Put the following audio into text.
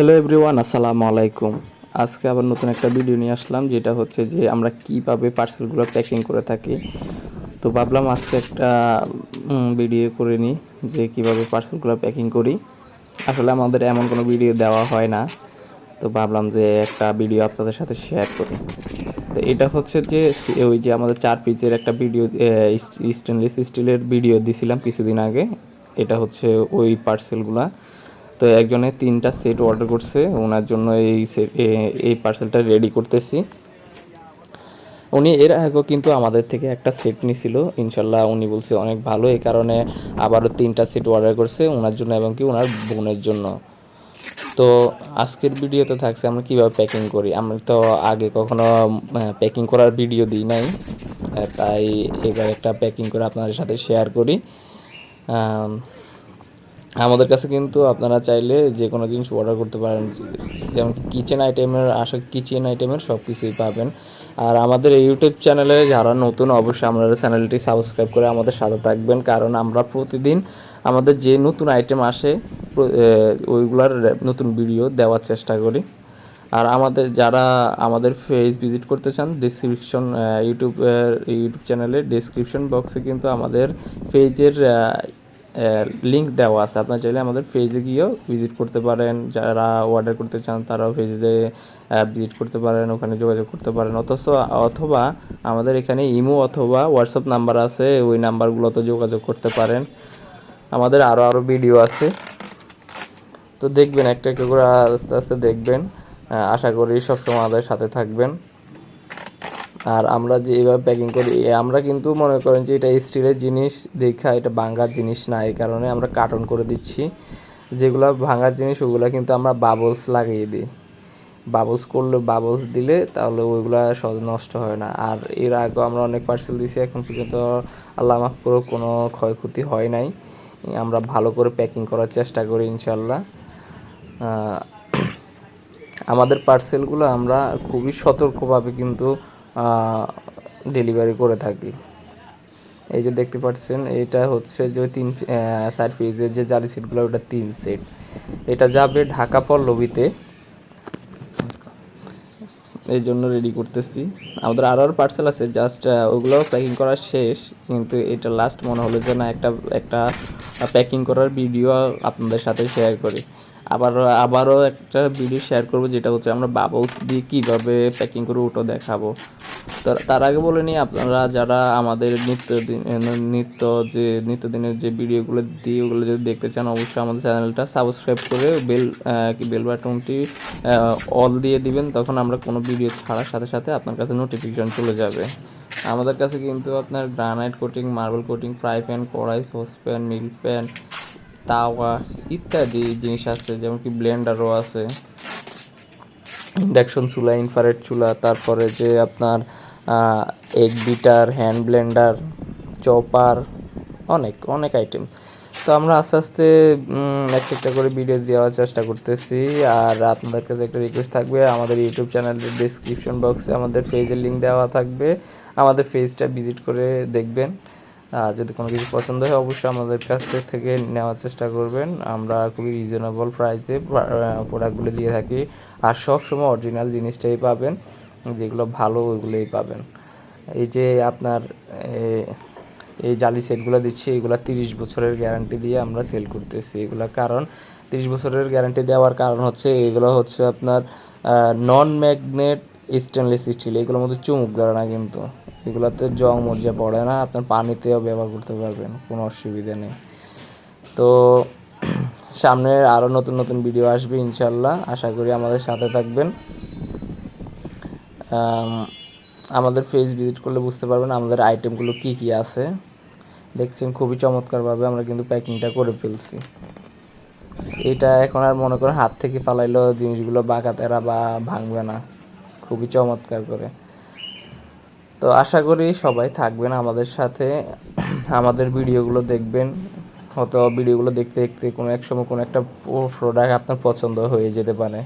Hello everyone, আসসালামু আলাইকুম। আজকে আবার নতুন একটা ভিডিও নিয়ে আসলাম, যেটা হচ্ছে যে আমরা কীভাবে পার্সেলগুলো প্যাকিং করে থাকি। তো ভাবলাম আজকে একটা ভিডিও করে নিই, যে কীভাবে পার্সেলগুলো প্যাকিং করি। আসলে আমাদের এমন কোনো ভিডিও দেওয়া হয় না। তো ভাবলাম যে একটা ভিডিও আপনাদের সাথে শেয়ার করি। তো এটা হচ্ছে যে, ওই যে আমাদের চার পিসের একটা ভিডিও স্টেনলেস স্টিলের ভিডিও দিছিলাম কিছুদিন আগে। এটা হচ্ছে ওই পার্সেলগুলা তো একজনে তিনটা সেট অর্ডার করছে, ওনার জন্য এই সেট এই পার্সেলটা রেডি করতেছি। উনি এর আগেও কিন্তু আমাদের থেকে একটা সেট নিছিল, ইনশাল্লাহ উনি বলছে অনেক ভালো, এই কারণে আবারও তিনটা সেট অর্ডার করছে ওনার জন্য এবং কি ওনার বোনের জন্য। তো আজকের ভিডিওতে থাকছে আমরা কীভাবে প্যাকিং করি। আমরা তো আগে কখনো প্যাকিং করার ভিডিও দিই নাই। তাই এবার একটা প্যাকিং করে আপনাদের সাথে শেয়ার করি। আমাদের কাছে কিন্তু আপনারা চাইলে যে কোনো জিনিস অর্ডার করতে পারেন, যেমন কিচেন আইটেমের আসা কিচেন আইটেমের সব কিছুই পাবেন। আর আমাদের ইউটিউব চ্যানেলে যারা নতুন, অবশ্যই আমাদের চ্যানেলটি সাবস্ক্রাইব করে আমাদের সাথে থাকবেন। কারণ আমরা প্রতিদিন আমাদের যে নতুন আইটেম আসে ওইগুলার নতুন ভিডিও দেওয়ার চেষ্টা করি। আর আমাদের যারা আমাদের পেজ ভিজিট করতে চান ডিসক্রিপশন ইউটিউব ইউটিউব চ্যানেলের ডিসক্রিপশন বক্সে কিন্তু আমাদের পেজের লিংক দেওয়া আছে। আপনার চাইলে আমাদের পেজে গিয়েও ভিজিট করতে পারেন। যারা অর্ডার করতে চান, তারাও পেজে ভিজিট করতে পারেন, ওখানে যোগাযোগ করতে পারেন। অথচ, অথবা আমাদের এখানে ইমো অথবা হোয়াটসঅ্যাপ নাম্বার আছে, ওই নাম্বারগুলোতে যোগাযোগ করতে পারেন। আমাদের আরও আরও ভিডিও আছে। তো দেখবেন, একটা একটা করে আস্তে আস্তে দেখবেন। আশা করি সবসময় আমাদের সাথে থাকবেন। আর আমরা যে এইভাবে প্যাকিং করি আমরা কিন্তু মনে করেন যে এটা স্টিলের জিনিস, দেখা এটা ভাঙ্গার জিনিস না, এই কারণে আমরা কার্টন করে দিচ্ছি। যেগুলো ভাঙার জিনিস, ওগুলো কিন্তু আমরা বাবলস লাগিয়ে দিই। বাবলস করলে বাবলস দিলে তাহলে ওইগুলা সহজ নষ্ট হয় না। আর এর আগেও আমরা অনেক পার্সেল দিয়েছি, এখন পর্যন্ত আল্লাহ মাফ করে কোনো ক্ষয়ক্ষতি হয় নাই। আমরা ভালো করে প্যাকিং করার চেষ্টা করি ইনশাল্লাহ আমাদের পার্সেলগুলো আমরা খুবই সতর্কভাবে কিন্তু ডেলিভারি করে থাকি। এই যে দেখতে পাচ্ছেন, এটা হচ্ছে যে তিন চার পিসের যে জালি সেটগুলো ওটা তিন সেট এটা যাবে ঢাকা পল্লবীতে। এই জন্য রেডি করতেছি। আমাদের আরও আরও পার্সেল আছে জাস্ট ওগুলো প্যাকিং করা শেষ, কিন্তু এটা লাস্ট মনে হলো যে না, একটা একটা প্যাকিং করার ভিডিও আপনাদের সাথে শেয়ার করি। আবার, আবারও একটা ভিডিও শেয়ার করব, যেটা হচ্ছে আমরা বাবলস দিয়ে কীভাবে প্যাকিং করে ওটা দেখাবো। তার আগে বলে নিই, আপনারা যারা আমাদের নিত্য নিত্য যে নিত্যদিনের যে ভিডিওগুলো দিই ওগুলো যদি দেখতে চান, অবশ্যই আমাদের চ্যানেলটা সাবস্ক্রাইব করে বেল কি বেল বাটনটি অল দিয়ে দিবেন, তখন আমরা কোনো ভিডিও ছাড়ার সাথে সাথে আপনার কাছে নোটিফিকেশন চলে যাবে। আমাদের কাছে কিন্তু আপনার granite coating marble coating fry pan kadai saucepan milk pan tawa ইত্যাদি জিনিস আছে, যেমন কি ব্লেন্ডারও আছে। ইন্ডাকশন চুলা ইনফারেট চুলা, তারপরে যে আপনার egg beater, hand blender, chopper, অনেক অনেক আইটেম তো আমরা আস্তে আস্তে একটা একটা করে ভিডিও দেওয়ার চেষ্টা করতেছি। আর আপনাদের কাছে একটা রিকোয়েস্ট থাকবে, আমাদের ইউটিউব চ্যানেলের ডিসক্রিপশন বক্সে আমাদের পেজের লিঙ্ক দেওয়া থাকবে। আমাদের পেজটা ভিজিট করে দেখবেন। যদি কোনো কিছু পছন্দ হয়, অবশ্যই আমাদের কাছ থেকে নেওয়ার চেষ্টা করবেন। আমরা খুবই রিজনেবল প্রাইসে প্রোডাক্টগুলো দিয়ে থাকি আর সব সময় অরিজিনাল জিনিসটাই পাবেন, যেগুলো ভালো ওইগুলোই পাবেন। এই যে আপনার এই জালি সেটগুলো দিচ্ছি, এগুলো তিরিশ বছরের গ্যারান্টি দিয়ে আমরা সেল করতেছি। এগুলো কারণ, তিরিশ বছরের গ্যারান্টি দেওয়ার কারণ হচ্ছে, এগুলো হচ্ছে আপনার নন ম্যাগনেট স্টেনলেস স্টিল এগুলোর মধ্যে চুমুক ধরে না কিন্তু। এগুলোতে জং মরিচা পড়ে না, আপনার পানিতেও ব্যবহার করতে পারবেন, কোনো অসুবিধা নেই। তো সামনে আরও নতুন নতুন ভিডিও আসবে ইনশাল্লাহ, আশা করি আমাদের সাথে থাকবেন। আমাদের পেজ ভিজিট করলে বুঝতে পারবেন আমাদের আইটেমগুলো কি কি আছে। দেখছেন খুবই চমৎকারভাবে আমরা কিন্তু প্যাকিংটা করে ফেলছি। এটা এখন আর মনে করেন হাত থেকে ফালাইলেও জিনিসগুলো বাঁকা তেরা বা ভাঙবে না, খুবই চমৎকার করে। তো আশা করি সবাই থাকবেন আমাদের সাথে। আমাদের ভিডিওগুলো দেখবেন। হয়তো ভিডিওগুলো দেখতে দেখতে কোনো এক সময় কোনো একটা প্রোডাক্ট আপনার পছন্দ হয়ে যেতে পারে।